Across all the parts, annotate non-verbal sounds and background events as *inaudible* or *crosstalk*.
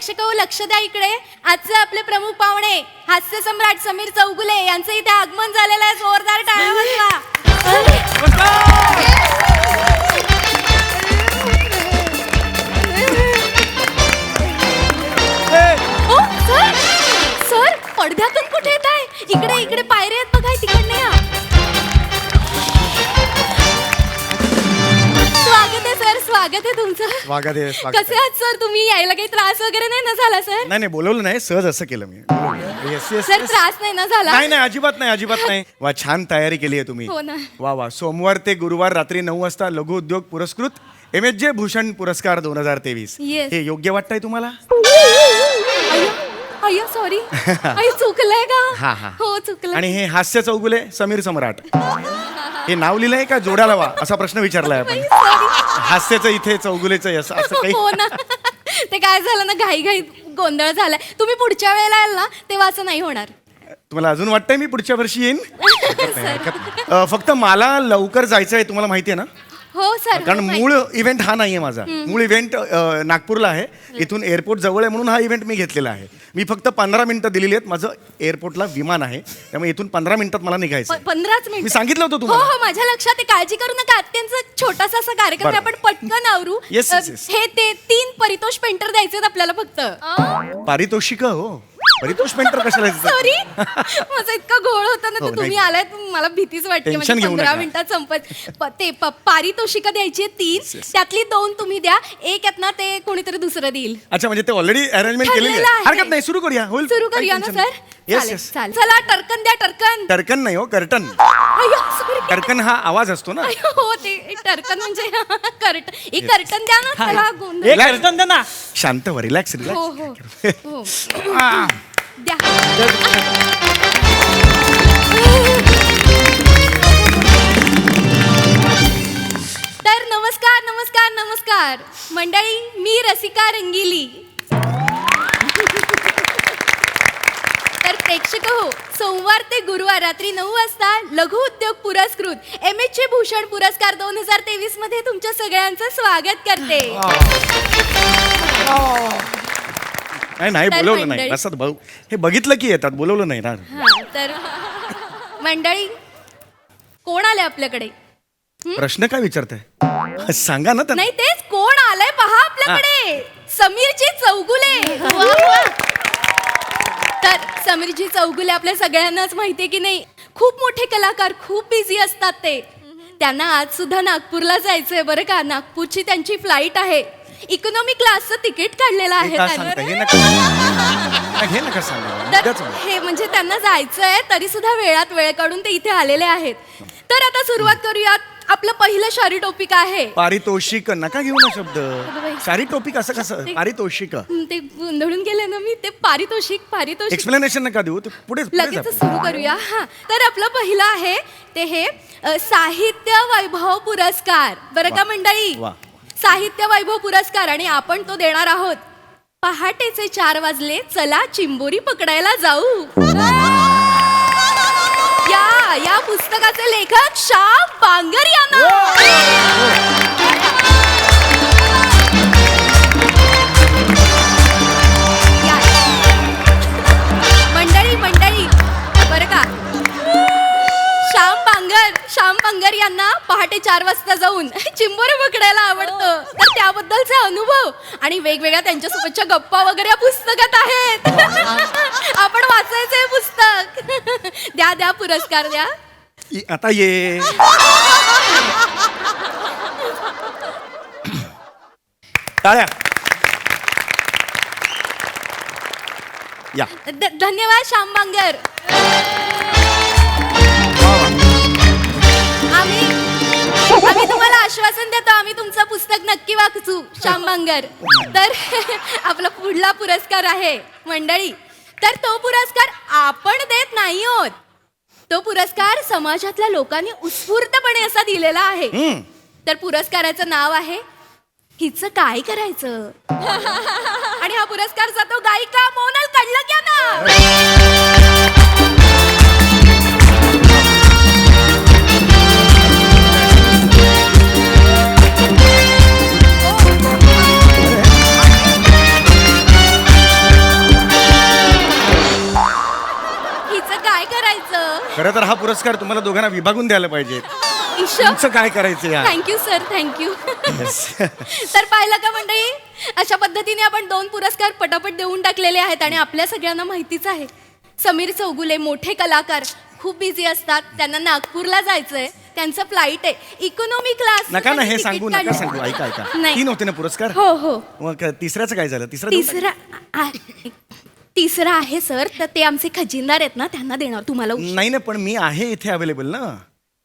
प्रेक्षक हो, लक्ष द्या इकडे. आजचे आपले प्रमुख पाहुणे हास्य सम्राट समीर चौगुले यांचं इथे आगमन झालेलं आहे जोरदार टाळ्या वाजवा ओ हो, सर सर पडद्यातून कुठे येत आहे इकडे इकडे पायऱ्या आहेत बघा तिकडने या. स्वागत आहे तुमचं? स्वागत आहे स्वागत कसे आहात सर? तुम्ही यायला काही त्रास वगैरे नाही ना झाला सर? नाही नाही बोलवलं नाही. सहज असं केलं मी. सर त्रास नाही ना झाला? नाही नाही अजिबात नाही अजिबात नाही. *laughs* वा छान तयारी केली आहे तुम्ही. हो ना. वा वा. सोमवार ते गुरुवार रात्री नऊ वाजता लघु उद्योग पुरस्कृत एम एच जे भूषण पुरस्कार दोन हजार तेवीस. Yes. हे योग्य वाटतंय तुम्हाला? अय्यो अय्यो सॉरी *laughs* अय्यो चुकलंय हा का? हा हो. चुकलं आणि हे हास्य चौगुले समीर सम्राट. *laughs* हे नाव लिहिलंय का जोड्या लावा असा प्रश्न विचारलाय आपण. हास्याचं इथे चौगुलेचं असं असं काही हो ना. ते काय झालं ना घाई घाई गोंधळ झालाय. तुम्ही पुढच्या वेळेला याल ना तेव्हा असं नाही होणार. तुम्हाला अजून वाटतंय मी पुढच्या वर्षी येईन? *laughs* अ, फक्त मला लवकर जायचं आहे तुम्हाला माहिती आहे ना? हो सर कारण मूळ इव्हेंट हा नाहीये माझा. मूळ इव्हेंट नागपूरला आहे. इथून एअरपोर्ट जवळ आहे म्हणून हा इव्हेंट मी घेतलेला आहे. मी फक्त पंधरा मिनिटं दिलेली आहेत. माझं एअरपोर्टला विमान आहे. त्यामुळे इथून पंधरा मिनिटात मला निघायचं आहे. पंधराच मिनिट. मी सांगितलं होतं हो तुम्हाला. हो माझ्या लक्षात आहे. काळजी करू नका. अत्यंत छोटासा असा कार्यक्रम आहे. बरं. आपण पटकन आवरू. Yes, yes, अ, yes. हे ते तीन परितोष पेंटर द्यायचे आहेत आपल्याला फक्त. पारितोषिक हो. परितोष पेंटर कशाला? सॉरी माझा इतका घोळ होता ना हो, तर तुम्ही. आलाय मला भीतीच वाटते. Tension म्हणजे घेऊ पंधरा नका. मिनिटात संपत. प- ते प- पारितोषिक द्यायची आहेत तीन. Yes. त्यातली दोन तुम्ही द्या. एक यात ना ते कोणीतरी दुसरं देईल. अच्छा म्हणजे ते ऑलरेडी अरेंजमेंट केलेली ठरलेलं आहे. आहे. हरकत नाही सुरू करूया. होईल. सुरू करूया ना सर? येस चालेल येस चालेल. चला टर्कन द्या टर्कन. टर्कन नाही हो कर्टन. अय्यो, sorry. टर्कन हा आवाज असतो ना. अय्यो, हो ते टर्कन म्हणजे *laughs* कर्टन एक कर्टन द्या ना त्याला गोंधळ. एक दे ना. शांत व्हा रिलॅक्स हो रिलॅक्स हो. हो. द्या. तर नमस्कार नमस्कार नमस्कार. मंडळी मी रसिका रंगिली. तर प्रेक्षक हो सोमवार ते गुरुवार रात्री नऊ वाजता लघु उद्योग पुरस्कृत एम एच भूषण पुरस्कार दोन हजार तेवीसमध्ये तुमच्या सगळ्यांचं स्वागत करते. नाही नाही तर बोलवलं नाही. मंडळी- असं भाऊ हे बघितलं की येतात बोलवलं नाही ना. हा तर मंडळी कोण आले आपल्याकडे? प्रश्न काय विचारताय? सांगा ना त्यांना. नाही तेच कोण आलंय पहा आपल्याकडे. समीरजी चौगुले. तर समीरजी चौगुले आपल्या सगळ्यांनाच माहितीये की नाही खूप मोठे कलाकार खूप बिझी असतात ते. त्यांना आज सुद्धा नागपूरला जायचंय बरं का? नागपूरची त्यांची फ्लाईट आहे. इकॉनॉमी क्लासचं तिकीट काढलेलं आहे का सांगता त्यांनी. हे नका हे नका सांगा. तर उद्याच बोला. हे म्हणजे त्यांना जायचंय तरी सुद्धा वेळात वेळ काढून ते इथे आलेले आहेत. तर आता सुरुवात करूयात. आपलं पहिलं शारी टॉपिक आहे. पारितोषिक नका घेऊ ना शब्द. सारी टॉपिक असं कसं? ते- पारितोषिक. हं, ते गोंधळून गेले ना मी ते पारितोषिक पारितोषिक. एक्सप्लेनेशन नका देऊ ते पुढे पुढे लगेच जा. सुरू करूया. हा तर आपलं पहिलं आहे ते हे अ, साहित्य वैभव पुरस्कार. बरं का मंडळी? वा. साहित्य वैभव पुरस्कार आणि आपण तो देणार आहोत. पहाटेचे चार वाजले चला चिंबोरी पकडायला जाऊ. या पुस्तकाचे लेखक श्याम बांगर यांना. पांगर यांना पहाटे चार वाजता जाऊन चिंबोरे पकडायला आवडतं. तर त्याबद्दलचे अनुभव आणि वेगवेगळ्या त्यांच्यासोबतच्या गप्पा वगैरे या पुस्तकात आहेत. आपण वाचायचं हे पुस्तक. द्या द्या पुरस्कार द्या. इ- आता ये. टाळ्या. या. ध- धन्यवाद श्याम बांगर. आम्ही तुम्हाला आश्वासन देतो आम्ही तुमचं पुस्तक नक्की वाचू श्याम बांगर तर *laughs* आपला पुढला पुरस्कार आहे मंडळी. तर तो पुरस्कार आपण देत नाही आहोत. तो पुरस्कार समाजातल्या लोकांनी उत्स्फूर्तपणे असा दिलेला आहे. तर पुरस्काराचं नाव आहे हिचं काय करायचं? *laughs* आणि हा पुरस्कार जातो गायिका मोनल कडलक ना पुरस्कार तुम्हाला दोघांना विभागून द्यायला पाहिजे. तुमचं काय करायचं थँक्यू सर थँक्यू तर पाहिलं का मंडळी? अशा पद्धतीने आपण दोन पुरस्कार पटापट देऊन टाकलेले आहेत आणि आपल्या सगळ्यांना माहितीच आहे. समीर चौगुले मोठे कलाकार खूप बिझी असतात. त्यांना नागपूरला जायचंय. त्यांचं फ्लाईट आहे. इकॉनॉमी क्लास नका ना हे सांगू नका सांगू. ऐका ऐका. नाही. तीन होते ना पुरस्कार? हो हो. मग तिसऱ्याचं काय झालं? तिसरा देऊ? तिसरा आ- तिसरा आहे सर तर ते आमचे खजिनदार आहेत ना त्यांना देणार तुम्हाला उशीर. नाही ना पण मी आहे इथे अवेलेबल ना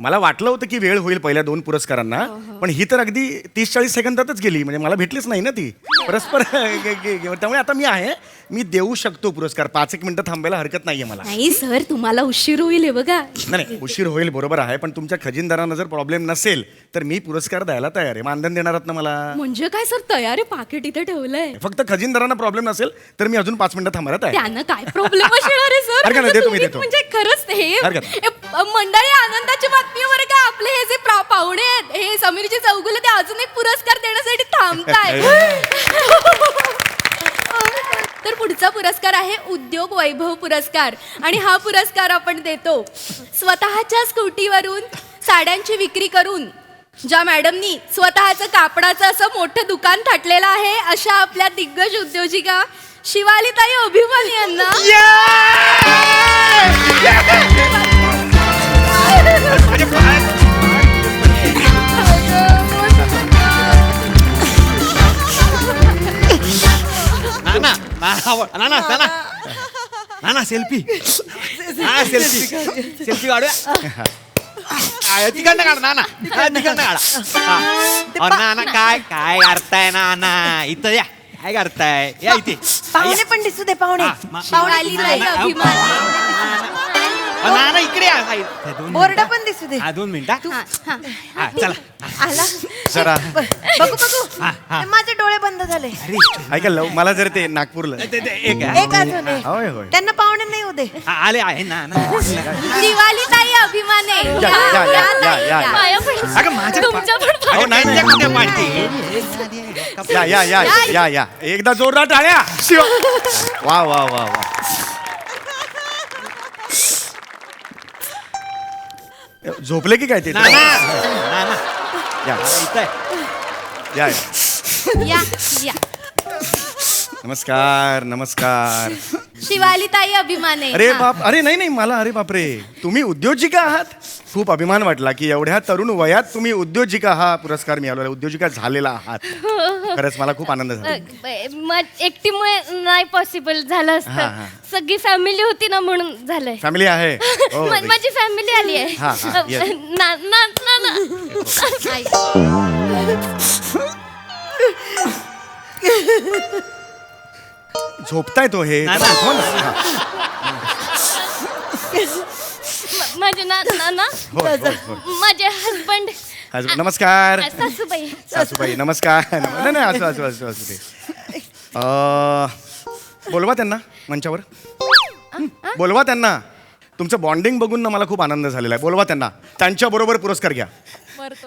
मला वाटलं होतं की वेळ होईल पहिल्या दोन पुरस्कारांना हो, पण ही तर अगदी तीस चाळीस सेकंदातच गेली. म्हणजे मला भेटलीच नाही ना ती. परस्पर *laughs* गे- गे- गे- त्यामुळे आता मी आहे. मी देऊ शकतो पुरस्कार. पाच एक मिनिटं थांबायला हरकत नाहीये मला. नाही सर तुम्हाला उशीर होईल हे बघा. नाही नाही, उशीर होईल बरोबर आहे पण तुमच्या खजिनदारांना जर प्रॉब्लेम नसेल तर मी पुरस्कार द्यायला तयार आहे. मानधन देणार आहात ना मला? म्हणजे काय सर? तयार आहे पाकिट इथे ठेवलंय. फक्त खजिनदारांना प्रॉब्लेम नसेल तर मी अजून पाच मिनिटं थांबणार आहे. त्यानं काय प्रॉब्लेम असणार आहे सर? हरकत नाही, म्हणजे देतो मी, देतो. म्हणजे खरंच हे हरकत नाही. हे मंडळी आनंदाची बातमी बरं का? आपले हे जे प्रा- पाहुणे आहेत हे समीरजी चौगुले ते अजून एक पुरस्कार देण्यासाठी थांबताय *laughs* तर पुढचा पुरस्कार आहे उद्योग वैभव पुरस्कार. आणि हा पुरस्कार आपण देतो स्वतःच्या स्कूटीवरून साड्यांची विक्री करून ज्या मॅडमनी स्वतःचं कापडाचं असं मोठं दुकान थाटलेलं आहे अशा आपल्या दिग्गज उद्योजिका शिवालीताई अभिमानी यांना. नाना नाना. नाना. नाना सेल्फी *laughs* हा सेल्फी सेल्फी काढूया. आ, तिकडनं काढ नाना. हा, तिकडनं काढा. हा. अहो, नाना काय काय करताय नाना? इथं या. काय करताय? या इथे. पाहुणे पण दिसू दे पाहुणे. हा, मा- शिवालीताई नाना, अभिमानी. इकडे या साई- दोन बोर्ड पण दिसू दे. हा दोन मिनिटं. हा, हा. हा चला. आला. जरा. बघू बघू. हा, हा. हे माझे डोळे बंद झाले. अरे ऐका लव मला जर ते नागपूरला ते- ते- एक आहे. एक अजून आहे. होय होय. त्यांना पाहुणे नाही होते. हा, आले आहे ना ना. शिवालीताई अभिमाने. या, या, या, या, या. पाया पडू. अगं, माझ्या पा- तुमच्या पण अहो, नाही, नाही. कुठे पाडते या या या या या. एकदा जोरदार टाळ्या. शिवा. वा वा वा वा. झोपले की काय ते? नाना. नाना. या. इथं आहे. या या. या या. नमस्कार नमस्कार. शिवालीताई अभिमाने. अरे हा. बाप अरे नाही नाही मला अरे बापरे. तुम्ही उद्योजिका आहात? खूप अभिमान वाटला की एवढ्या तरुण वयात तुम्ही उद्योजिका हा पुरस्कार मिळाला उद्योजिका झालेला आहात. *laughs* खरंच मला खूप आनंद झाला एकटीमुळे नाही पॉसिबल झालं हा, असतं हा. सगळी फॅमिली होती ना म्हणून झालंय फॅमिली आहे *laughs* हो, म- माझी फॅमिली आली हा, हा, *laughs* आहे. ना ना ना ना आई. झोपताय तो हे. हो ना? हा. म- माझे ना ना ना होय. माझे हजबंड आज- नमस्कार. सासूबाई. सासूबाई नमस्कार. नाही नाही असू असू असू असू दे. अं, बोलवा त्यांना मंचावर. बोलवा त्यांना. तुमचं बॉन्डिंग बघून ना मला खूप आनंद झालेला आहे. बोलवा त्यांना. त्यांच्या बरोबर पुरस्कार घ्या.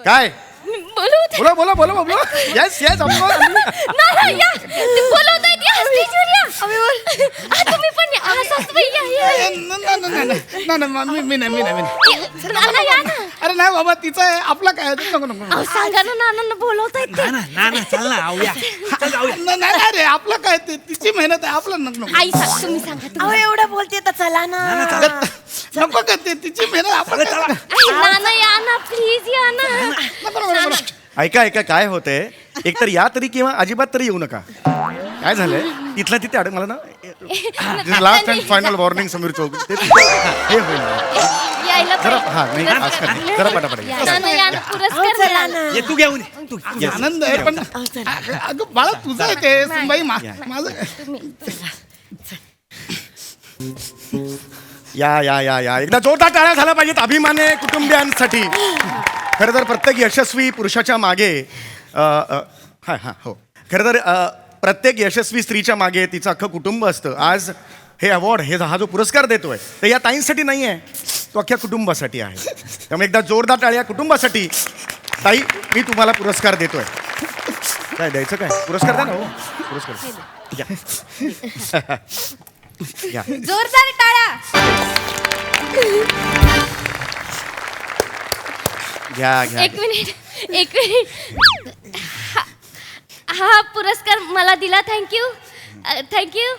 काय? बोला बोला बोला बोला येस येस ना ना या. ते बोलवत आहेत. या स्टेजवर या. हा, तुम्ही पण या. हा, सासूबाई या, या. या. मी नाही मी नाही मी नाही. नाना या ना. अरे नाही बाबा तिचं आहे. आपला काय नको नको अहो सांगा ना नानांना बोलवत आहेत ते. नाना नाना चल ना आऊया चल जाऊया नाही नाही नाही रे आपलं काय ते? तिची मेहनत आहे. आपलं नको नको. आई सांग तुम्ही सांगा अहो तुम्ही एवढं बोलते तर चला ना. नको का ते तिची मेहनत आपण या ना प्लीज या ना. ऐका ऐका काय होतंय एक तर या तरी किंवा अजिबात तरी येऊ नका. काय झालंय? तिथल्या तिथे अडक मला ना last and final warning Sameer चौक. ते हे होईल. यायला जरा पाहिजे. हा नाही आज का नाही. जरा पटापट या. नाना या ना अहो, पुरस्कार चला मिळाला. ना. ये तू घेऊन ये. तू Yes. आनंद आहे पण अगं अगं, बाळा तुझं आहे ते सुनबाई मा- माझं काय? या या या या. एकदा जोरदार टाळ्या झाला पाहिजेत अभिमाने कुटुंबियांसाठी. खरं तर प्रत्येक यशस्वी पुरुषाच्या मागे अ, अ, हा हा हो. खरं तर अ, प्रत्येक यशस्वी स्त्रीच्या मागे तिचं अख्खं कुटुंब असतं. आज हे अवॉर्ड हे हा जो पुरस्कार देतोय तर या ताईंसाठी नाही आहे तो अख्ख्या कुटुंबासाठी आहे. त्यामुळे एकदा जोरदार टाळ्या कुटुंबासाठी. ताई मी तुम्हाला पुरस्कार देतोय. काय द्यायचं काय? पुरस्कार द्या ना हो. पुरस्कार. या *laughs* *laughs* जोरदार टाळा. घ्या घ्या. एक मिनिट एक मिनिट. हा- हा पुरस्कार मला दिला थँक्यू थँक्यू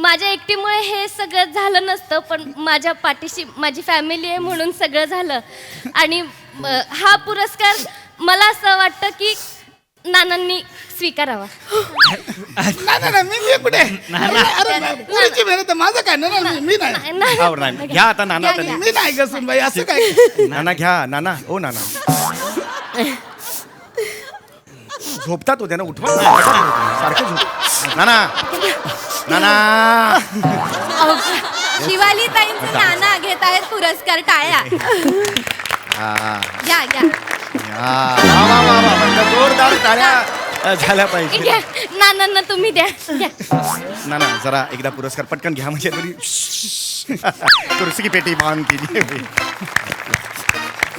माझ्या एकटीमुळे हे सगळं झालं नसतं पण माझ्या पाठीशी माझी फॅमिली आहे म्हणून सगळं झालं. आणि अ, हा पुरस्कार मला असं वाटतं की नानांनी स्वीकारावा. नाही नाही नाही, मी मी कुठे? अरे नाही, पोरीची मेहनत आहे, माझं काय? ना मी मी नाही. नाही, नाही. घ्या आता नाना घ्या, त्यांनी. घ्या. मी नाही असं काय? नाना घ्या. नाना ओ नाना. झोपतात होते ना उठवा. ना. सारखे झोप. नाना. नाना. शिवाली ताईंचे नाना घेत आहेत पुरस्कार टाळ्या. हा. घ्या घ्या. या. वा, वा, वा, वा. म्हणजे जोरदार टाळ्या अ, झाल्या पाहिजे घ्या नानांना तुम्ही द्या घ्या नाना जरा एकदा पुरस्कार पटकन घ्या म्हणजे तरी *laughs* की पेटी मान केली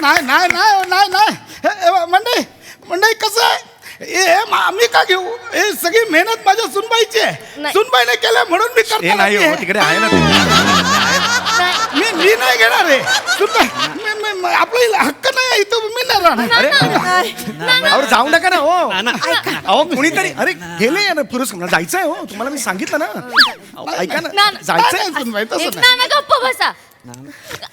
नाही नाही नाही नाही नाही हे, हे, मंडई मंडई कसं आहे हे हे, मा- आम्ही का घेऊ हे सगळी मेहनत माझ्या सुनबाईची आहे नाही. सुनबाईने केलं म्हणून मी हे करतो नाही हो. तिकडे आहे ना ते. मी मी नाही घेणार रे सुनबाई मी- आपला हक्क नाही इथं मी नाही राहणार. अरे अहो जाऊ नका ना हो. अहो कुणीतरी अरे गेले ना पुरस्कार जायचंय हो. तुम्हाला मी सांगितलं ना. अहो, ऐका ना. जायचंय? नाही, नाही गप्प बसा. आपल्या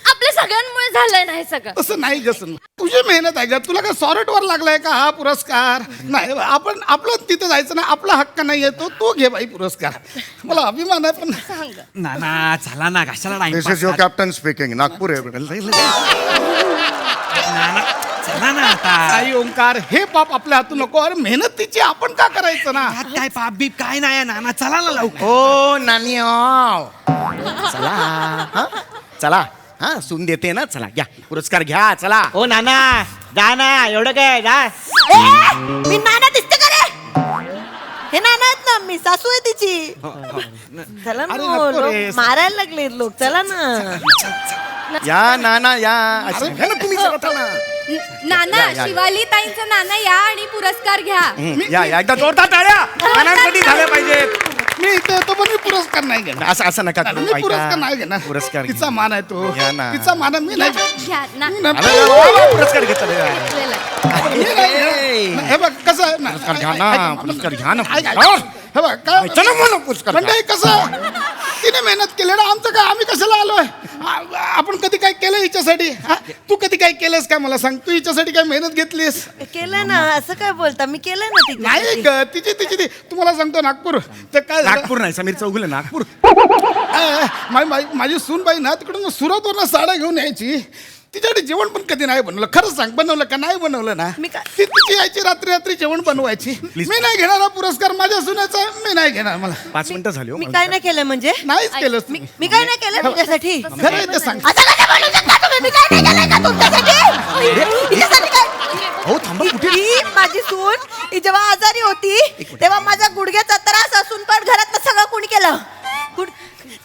सगळ्यांमुळे झालंय ना हे सगळं. तसं नाही गसून तुझी मेहनत आहे का तुला काय सॉरट वर लागलाय का हा पुरस्कार? नाही आपण आपलं तिथं जायचं नाही आपला हक्क नाही येतो तो घे बाई पुरस्कार. मला अभिमान आहे पण ना ना चला ना कशाला this is your captain speaking Nagpur आहे. चला ना आता. आई ओंकार हे पाप आपल्या हातून नको. अरे मेहनत तिची आपण का करायचं ना? काय पाप बीप काय नाही आहे, नाना चला ना लवकर. हो नानी चला. हा? चला. हा सून देते ना चला घ्या पुरस्कार घ्या चला. हो नाना जा ना एवढं काय जा. ए, मी नाना दिसते का रे? हे नाना आहेत ना मी सासू आहे तिची. चला ना अरे हो, नको रे. लोक मारायला लागले लोक चला ना. या नाना या. घ्या ना तुम्ही चला, चला. न- नाना या, या. शिवाली ताईंचं नाना या आणि पुरस्कार घ्या. या या. एकदा जोरदार टाळ्या. नानांसाठी झाल्या पाहिजेत. मी इथे येतो पण मी पुरस्कार नाही घेणार असं असं नका करू मी ऐका. पुरस्कार नाही घेणार पुरस्कार तिचा मान आहे तो घ्या ना. तिचा मान आहे, मी नाही घ्या ना मी नाही- अरे, वा, वा, पुरस्कार घेतला रे. मी नाही घेणार. हे बघ कसं आहे ना पुरस्कार घ्या ना पुरस्कार घ्या ना ऐक, ऐक. हा? हे बघ काय चला मला पुरस्कार घ्या. म्हणजे कसं तिने मेहनत केली ना आमचं काय आम्ही कशाला आलोय आपण कधी काय केलं हिच्यासाठी? हा? तू कधी काय केलंस काय मला सांग? तू हिच्यासाठी काय मेहनत घेतलीस? केलं ना असं काय बोलता? मी केलं ना नाही. ग तिची तिची ती. तुम्हाला सांगतो नागपूर. ते काय झालं? नागपूर नाही समीर चौगुले नागपूर. ए, मा- मा- माझी सूनबाई ना तिकडून सुरतवरनं साड्या घेऊन यायची. तिच्याकडे जेवण पण कधी नाही बनवलं. खरं सांग बनवलं का नाही बनवलं ना? मी काय- ती तिची यायची रात्री रात्री जेवण बनवायची. Please. मी नाही घेणार हा पुरस्कार माझ्या सुनाचा मी नाही घेणार मला. पाच मिनिटं झाली हो मी मला. काय नाही केलं म्हणजे? नाहीच केलं मी मी काय नाही केलं तुझ्यासाठी खरं आहे ते सांग. असं कसं बोलू शकता तुम्ही? मी काय नाही केलं का तुमच्यासाठी? तिच्यासाठी काय? हो थांबा कुठे? ही माझी सून ही जेव्हा आजारी होती तेव्हा माझ्या गुडघ्याचा त्रास असून पण घरात सगळं कोणी केलं. कुण-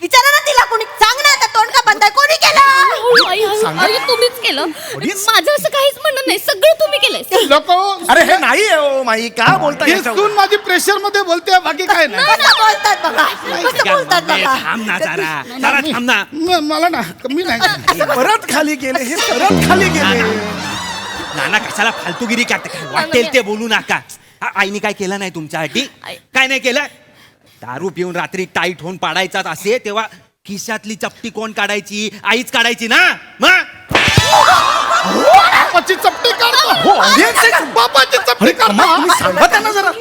विचारा ना तिला कोणी. सांग ना बंद कोणी केलं? आई. आई, तुम्हीच केलं. माझं असं काहीच म्हणणं नाही. सगळं तुम्ही केलंय. लोक अरे हे नाही आहे हो माई. का बोलता ही याच्यावर? माझी प्रेशरमध्ये बोलते बाकी काय नाही. कसं बोलतात बघा? कसं बोलतात ए, बघा? थांब ना जरा. जरा थांब ना. म- मला ना मी नाही. हे परत खाली गेले हे परत खाली गेले. नाना कशाला फालतूगिरी करते? काय वाटेल ते बोलू नका. आ- आईने काय केलं नाही तुमच्यासाठी? काय नाही केलं? दारू पिऊन रात्री टाईट होऊन पाडायचाच असे तेव्हा खिशातली चपटी कोण काढायची? आईच काढायची ना? मग? बापाची चपटी काढतो हो audience आहे. बापाची चपटी अरे कमाल, काढतो तुम्ही सांगा त्यांना जरा.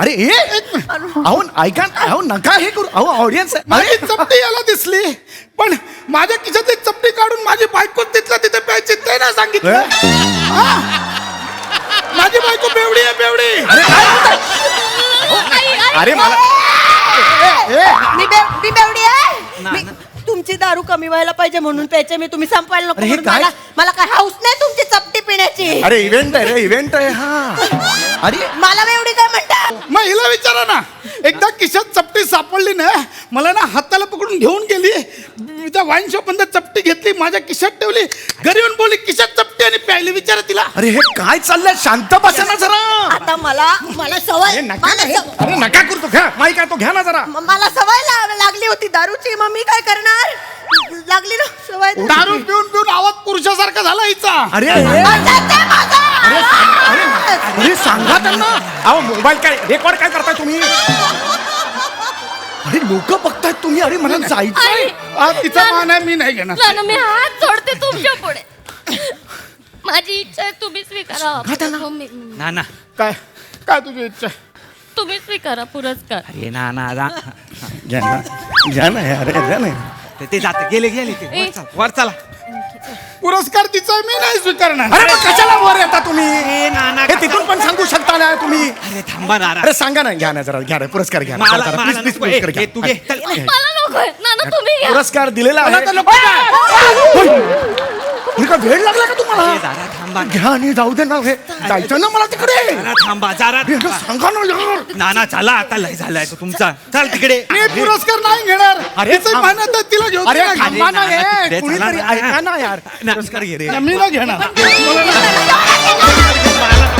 अरे हे अहो ऐका अहो नका हे करू. अहो ऑडियन्स माझी चपटी याला दिसली. पण माझ्या खिशात एक चपटी काढून माझी बायको तिथल्या तिथे प्यायची ते नाही सांगितलं. हा? माझी बायको बेवडी आहे बेवडी. अरे काय? बोलताय? अरे मला मी बे- मी बेवडी आहे मी- तुमची दारू कमी व्हायला पाहिजे म्हणून प्यायचे. मी तुम्ही संपायला नको अरे हे म्हणून. काय? मला मला काय हाऊस नाही तुमची चपटी पिण्याची. अरे इव्हेंट आहे रे इव्हेंट आहे हा. अरे. मला बेवडी काय म्हणता? मग हिला विचारा ना. एकदा खिशात चपटी सापडली ना मला ना हाताला पकडून घेऊन गेली. त्या वाईन शॉपमध्ये चपटी घेतली माझ्या खिशात ठेवली. घरी येऊन बोलली खिशात चपटी आणि प्यायली विचारा तिला. अरे हे काय चाललंय? शांत बसा ना जरा. आता मला मला सवय अरे नका मला ना हे. सव- अरे नका करतो घ्या. माईक आहे तो घ्या ना जरा. म- मला सवय ला- लागली होती दारूची. मग मी काय करणार? लागली ना सवय दारू पिऊन पिऊन आवाज पुरुषासारखा झाला हिचा. अरे ते माझं. अरे सांगा त्यांना. अहो मोबाईल काय रेकॉर्ड काय करताय तुम्ही? अरे लोक बघतायत तुम्ही अरे मला जायचंय. आ, तिचा मान आहे मी नाही घेणार. नाना मी हात जोडते तुमच्यापुढे. माझी इच्छा आहे तुम्ही स्वीकारा. हो, मी- नाना. काय? काय तुझी इच्छा? तुम्ही स्वीकारा पुरस्कार. अरे नाना रा- घ्या ना. घ्या ना अरे घ्या ना. ते- ते जाते. गेले गेले ते. वर चला, वर चला. पुरस्कार तिचा मी नाही स्वीकारणार. अरे मग कशाला वर येता तुम्ही? ए, नाना, हे तिथून पण सांगू शकता ना तुम्ही? अरे थांबा नाना. अरे सांगा ना घ्या ना जरा घ्या ना पुरस्कार घ्या मला प्लीज मला प्लीज नको. ए, पुरस्कार ए, घ्या तू घे. चल. मला नकोय नाना तुम्ही घ्या. पुरस्कार दिलेला मला आहे. तर नको. काय. हे का वेळ लागला का तुम्हाला? जरा थांबा. घ्या आणि जाऊ दे ना हे जायचं ना मला तिकडे. जरा थांबा जरा थांबा. सांगा ना यार. नाना चला आता लय झालाय तो तुमचा. चल तिकडे. मी पुरस्कार नाही घेणार. अरे, तिचं थांब. मेहनत आहे, तिला घेऊन अरे. थांबा ना नाना, हे. कुणीतरी ना. ऐका ना यार. ना. पुरस्कार घे रे. मी नाही घेणार. मला नाही- मला